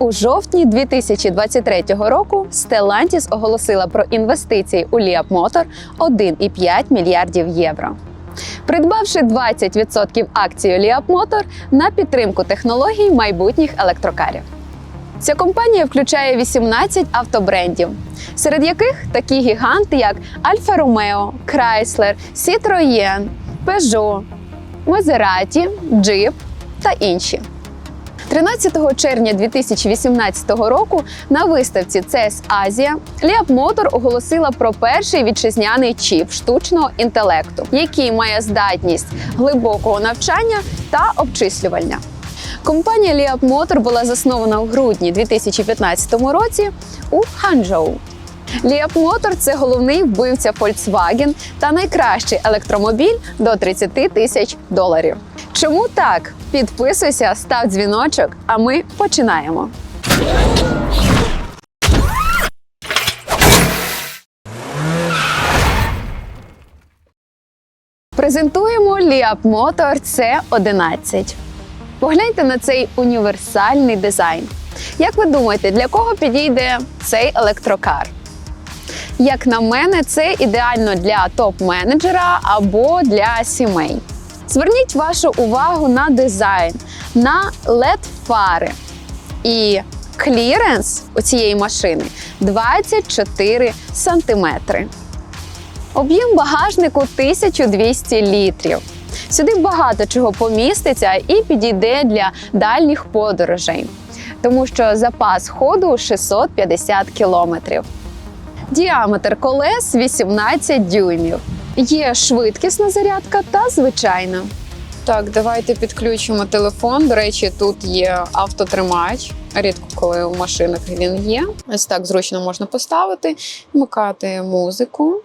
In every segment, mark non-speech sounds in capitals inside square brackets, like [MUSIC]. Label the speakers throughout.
Speaker 1: У жовтні 2023 року Stellantis оголосила про інвестиції у Liap Motor 1,5 мільярдів євро. Придбавши 20% акцій у Motor на підтримку технологій майбутніх електрокарів. Ця компанія включає 18 автобрендів, серед яких такі гіганти, як Альфа Ромео, Chrysler, Citroën, Peugeot, Maserati, Jeep та інші. 13 червня 2018 року на виставці CES Азія Liap Motor оголосила про перший вітчизняний чіп штучного інтелекту, який має здатність глибокого навчання та обчислювання. Компанія Liap Motor була заснована в грудні 2015 році у Ханчжоу. Liap Motor – це головний вбивця Volkswagen та найкращий електромобіль до 30 тисяч доларів. Чому так? Підписуйся, став дзвіночок, а ми починаємо. Презентуємо Liap Motor C11. Погляньте на цей універсальний дизайн. Як ви думаєте, для кого підійде цей електрокар? Як на мене, це ідеально для топ-менеджера або для сімей. Зверніть вашу увагу на дизайн, на led фари і кліренс у цієї машини 24 сантиметри. Об'єм багажнику 1200 літрів. Сюди багато чого поміститься і підійде для дальніх подорожей, тому що запас ходу 650 кілометрів. Діаметр колес 18 дюймів. Є швидкісна зарядка та звичайна. Так, давайте підключимо телефон. До речі, тут є автотримач. Рідко коли у машинах він є. Ось так зручно можна поставити, вмикати музику,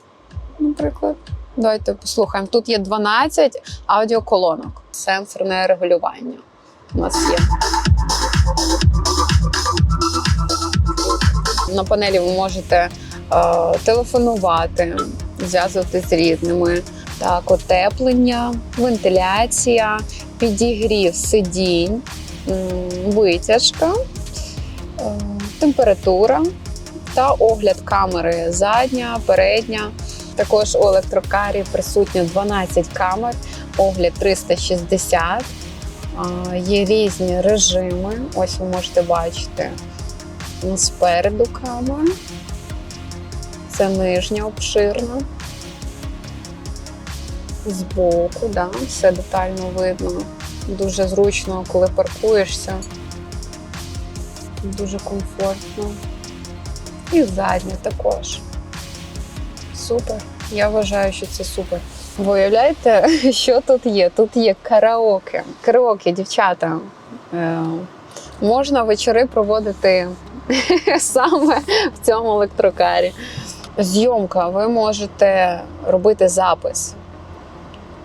Speaker 1: наприклад. Давайте послухаємо. Тут є 12 аудіоколонок. Сенсорне регулювання. У нас є. На панелі ви можете е, телефонувати, зв'язувати з рідними. Так, отеплення, вентиляція, підігрів сидінь, витяжка, е, температура та огляд камери задня, передня. Також у електрокарі присутньо 12 камер, огляд 360. Є різні режими. Ось ви можете бачити спереду камера. Це нижня обширна. Збоку, да, все детально видно. Дуже зручно, коли паркуєшся. Дуже комфортно. І задня також. Супер. Я вважаю, що це супер. Ви уявляєте, [LAUGHS] що тут є? Тут є караоке. Караоке, дівчата. Е, можна вечори проводити [LAUGHS] саме в цьому електрокарі. Зйомка, ви можете робити запис,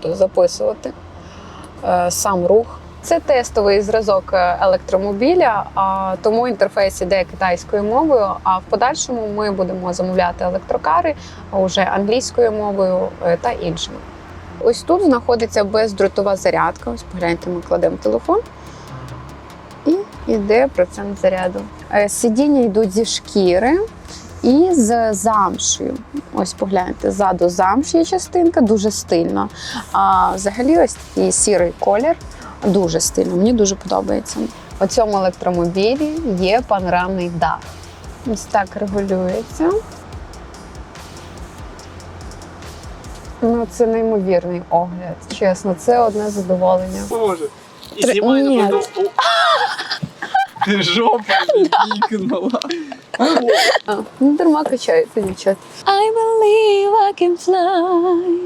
Speaker 1: тобто записувати е, сам рух. Це тестовий зразок е, електромобіля, тому інтерфейс іде китайською мовою. А в подальшому ми будемо замовляти електрокари вже англійською мовою е, та іншими. Ось тут знаходиться бездротова зарядка. Ось погляньте, ми кладемо телефон і йде процент заряду. Сидіння йдуть зі шкіри і з замшею. Ось погляньте, ззаду замш є частинка, дуже стильно. А взагалі ось такий сірий колір. Дуже стильно, мені дуже подобається. У цьому електромобілі є панорамний дах. Ось так регулюється. Ну, це неймовірний огляд. Чесно, це одне задоволення.
Speaker 2: Боже. І
Speaker 1: Ні.
Speaker 2: на [LAUGHS] потом. Ти жопа пікнула.
Speaker 1: А, не дарма качається, дівчат. I believe I can fly.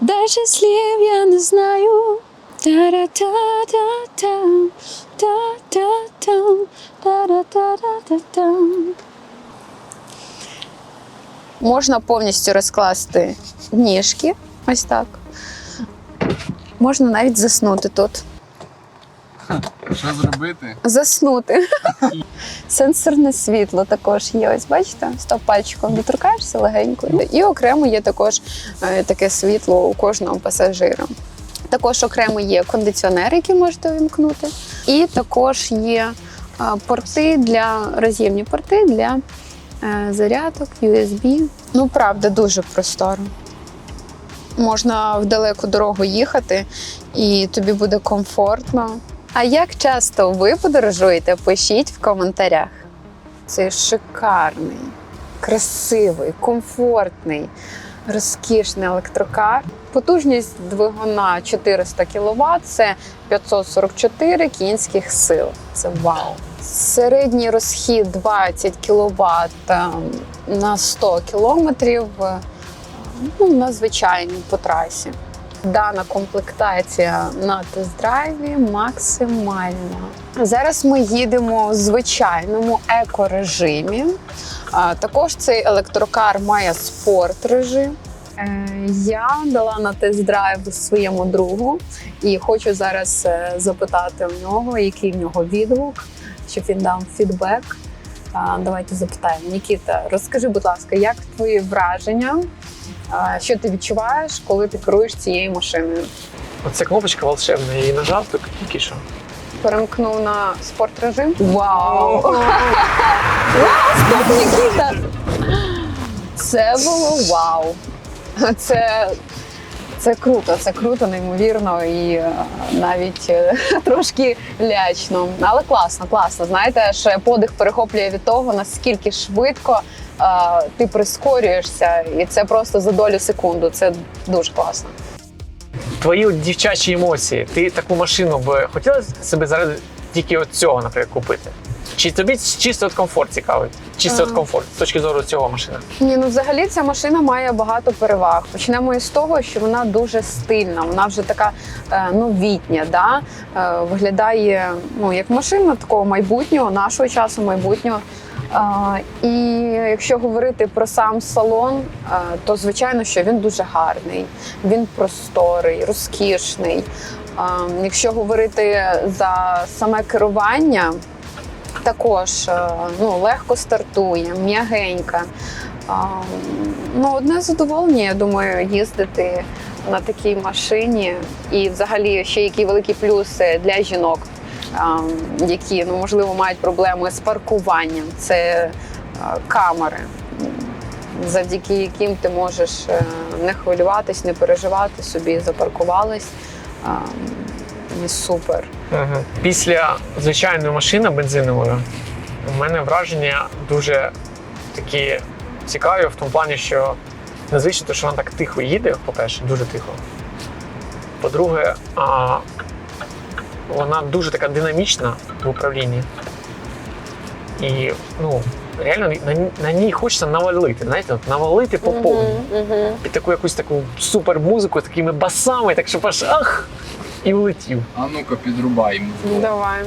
Speaker 1: Дальше слів я не знаю. Та-ра-та-та-та, та-та-та, та-ра-та-та-та-та. Можна повністю розкласти ніжки. Ось так. Можна навіть заснути тут.
Speaker 2: Що зробити?
Speaker 1: Заснути. [LAUGHS] Сенсорне світло також є. Ось бачите, стоп пальчиком доторкаєшся легенько. І окремо є також е, таке світло у кожного пасажира. Також окремо є кондиціонер, який можете увімкнути. І також є порти для роз'ємні порти для е, зарядок, USB. Ну, правда, дуже просторо. Можна в далеку дорогу їхати, і тобі буде комфортно. А як часто ви подорожуєте, пишіть в коментарях. Це шикарний, красивий, комфортний, розкішний електрокар. Потужність двигуна 400 кВт, це 544 кінських сил. Це вау. Середній розхід 20 кВт на 100 км ну, на звичайній по трасі. Дана комплектація на тест-драйві максимальна. Зараз ми їдемо в звичайному екорежимі. Також цей електрокар має спорт режим. Е, Я дала на тест-драйв своєму другу і хочу зараз е, запитати у нього, який в нього відгук, щоб він дав фідбек. Давайте запитаємо. Нікіта, розкажи, будь ласка, як твої враження? Що ти відчуваєш, коли ти керуєш цією машиною?
Speaker 3: Оце кнопочка волшебна, я її нажав так тільки що.
Speaker 1: Перемкнув на спорт режим. Вау! Вау, стоп, Нікіта! Це було вау! Це, це круто, це круто, неймовірно і е, навіть е, [LAUGHS] трошки лячно. Але класно, класно. Знаєте, аж подих перехоплює від того, наскільки швидко е, ти прискорюєшся, і це просто за долю секунду. Це дуже класно.
Speaker 3: Твої дівчачі емоції. Ти таку машину б хотіла себе заради тільки от цього, наприклад, купити? Чи тобі чисто от комфорт цікавить? Чисто от комфорт з точки зору цього машини?
Speaker 1: Ні, ну взагалі ця машина має багато переваг. Почнемо із того, що вона дуже стильна, вона вже така е, новітня, да? е, виглядає ну, як машина такого майбутнього, нашого часу майбутнього. Е, і якщо говорити про сам салон, е, то звичайно, що він дуже гарний, він просторий, розкішний. Е, якщо говорити за саме керування, також е, ну, легко стартує, м'ягенька. Ну, одне задоволення, я думаю, їздити на такій машині. І взагалі ще які великі плюси для жінок, які ну, можливо мають проблеми з паркуванням. Це камери, завдяки яким ти можеш е, не хвилюватись, не переживати собі, запаркувались. І супер.
Speaker 3: Угу. Після звичайної машини бензинової у мене враження дуже такі цікаві в тому плані, що незвично, те, що вона так тихо їде, по-перше, дуже тихо. По-друге, а, вона дуже така динамічна в управлінні. І ну, реально на, на ній хочеться навалити, знаєте, от навалити по повній. Під таку якусь таку супер музику такими басами, так щоб аж ах! І влетів.
Speaker 2: А ну-ка, підрубай йому.
Speaker 1: Давай.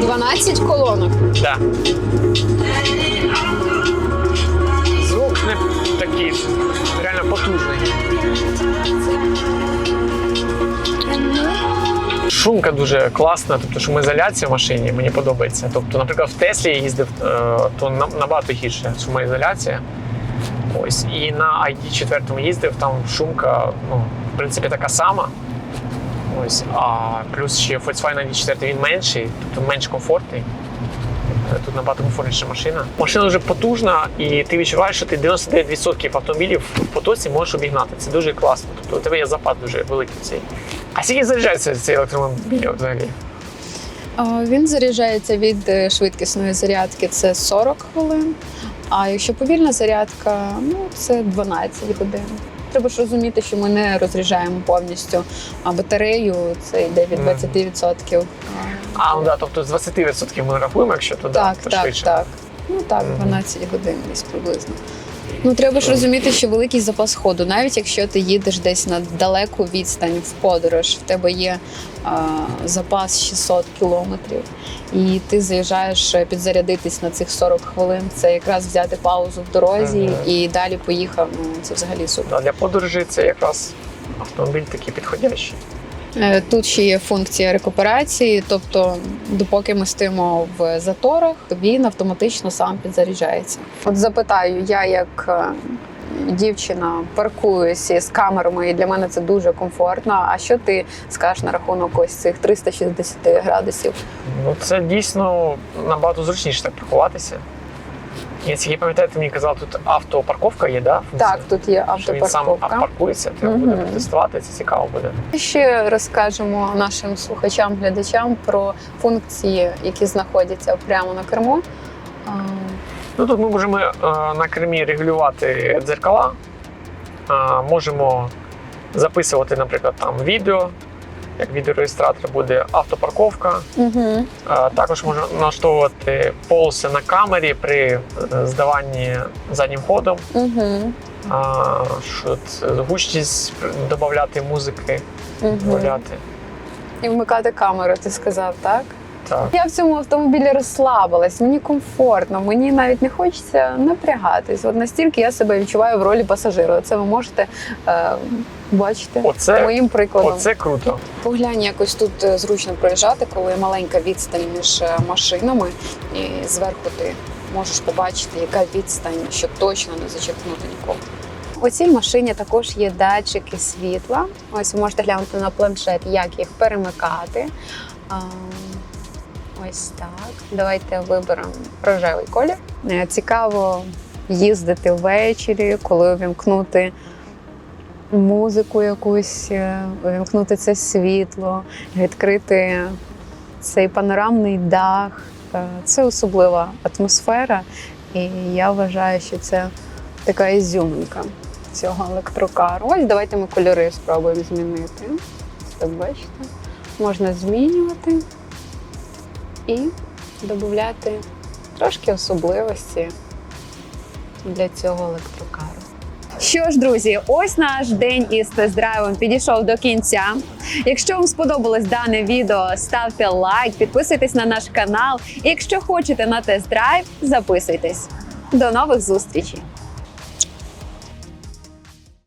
Speaker 1: Дванадцять колонок.
Speaker 3: Да. Звук не такий реально потужний. Шумка дуже класна, тобто шумоізоляція в машині мені подобається. Тобто, наприклад, в Теслі я їздив, е, то набагато гірше шумоізоляція. Ось. І на ID4 їздив, там шумка, ну, в принципі, така сама. Ось. А плюс ще Volkswagen ID4 він менший, тобто менш комфортний. Тут набагато комфортніша машина. Машина дуже потужна, і ти відчуваєш, що ти 99% автомобілів в потоці можеш обігнати. Це дуже класно. Тобто у тебе є запас дуже великий цей. А скільки заряджається цей електромобіль взагалі?
Speaker 1: Він заряджається від е, швидкісної зарядки це 40 хвилин. А якщо повільна зарядка, ну це 12 годин. Треба ж розуміти, що ми не розряджаємо повністю а батарею, це йде від
Speaker 3: Мгм.
Speaker 1: 20%.
Speaker 3: А, ну да, тобто з 20% ми рахуємо, якщо то,
Speaker 1: Так,
Speaker 3: то
Speaker 1: так,
Speaker 3: швидше.
Speaker 1: так. Ну так,
Speaker 3: Мгм.
Speaker 1: 12 годин десь приблизно. Ну треба ж розуміти, що великий запас ходу, навіть якщо ти їдеш десь на далеку відстань в подорож, в тебе є а, запас 600 кілометрів, і ти заїжджаєш е, підзарядитись на цих 40 хвилин. Це якраз взяти паузу в дорозі
Speaker 3: Мгм.
Speaker 1: і далі поїхав. Ну це взагалі супер.
Speaker 3: Для подорожі це якраз автомобіль такий підходящий.
Speaker 1: Е, Тут ще є функція рекуперації, тобто, допоки ми стоїмо в заторах, він автоматично сам підзаряджається. От запитаю, я як е, дівчина паркуюся з камерами, і для мене це дуже комфортно. А що ти скажеш на рахунок ось цих 360 градусів?
Speaker 3: Ну, це дійсно набагато зручніше так паркуватися. Я тільки пам'ятаю, мені казав, тут автопарковка є, да? функція?
Speaker 1: Так, тут є
Speaker 3: Що він сам
Speaker 1: автопарковка.
Speaker 3: паркується, треба
Speaker 1: Мгм.
Speaker 3: буде тестувати, це цікаво буде.
Speaker 1: Ще розкажемо нашим слухачам, глядачам про функції, які знаходяться прямо на керму.
Speaker 3: Ну тут ми можемо е, на кермі регулювати дзеркала, можемо записувати, наприклад, там відео, як відеореєстратор буде автопарковка.
Speaker 1: Угу.
Speaker 3: Е, Також можна налаштовувати полоси на камері при е, здаванні заднім ходом,
Speaker 1: Угу.
Speaker 3: А, що це, гучність додати музики,
Speaker 1: Угу.
Speaker 3: додати.
Speaker 1: І вмикати камеру, ти сказав, так?
Speaker 3: Так.
Speaker 1: Я в цьому автомобілі розслабилась, мені комфортно, мені навіть не хочеться напрягатись. От настільки я себе відчуваю в ролі пасажира. Це ви можете е, бачити
Speaker 3: Оце,
Speaker 1: моїм прикладом.
Speaker 3: оце круто.
Speaker 1: Поглянь, якось тут е, зручно проїжджати, коли маленька відстань між е, машинами, і зверху ти можеш побачити, яка відстань, щоб точно не зачерпнути нікого. У цій машині також є датчики світла. Ось ви можете глянути на планшет, як їх перемикати. Ось так. Давайте виберемо рожевий колір. Е, Цікаво їздити ввечері, коли увімкнути музику якусь, е, увімкнути це світло, відкрити цей панорамний дах. Е, Це особлива атмосфера, і я вважаю, що це така ізюминка цього електрокару. Ось давайте ми кольори спробуємо змінити. Так бачите, можна змінювати і додати трошки особливості для цього електрокару. Що ж, друзі, ось наш день із тест-драйвом підійшов до кінця. Якщо вам сподобалось дане відео, ставте лайк, підписуйтесь на наш канал. І якщо хочете на тест-драйв, записуйтесь. До нових зустрічей!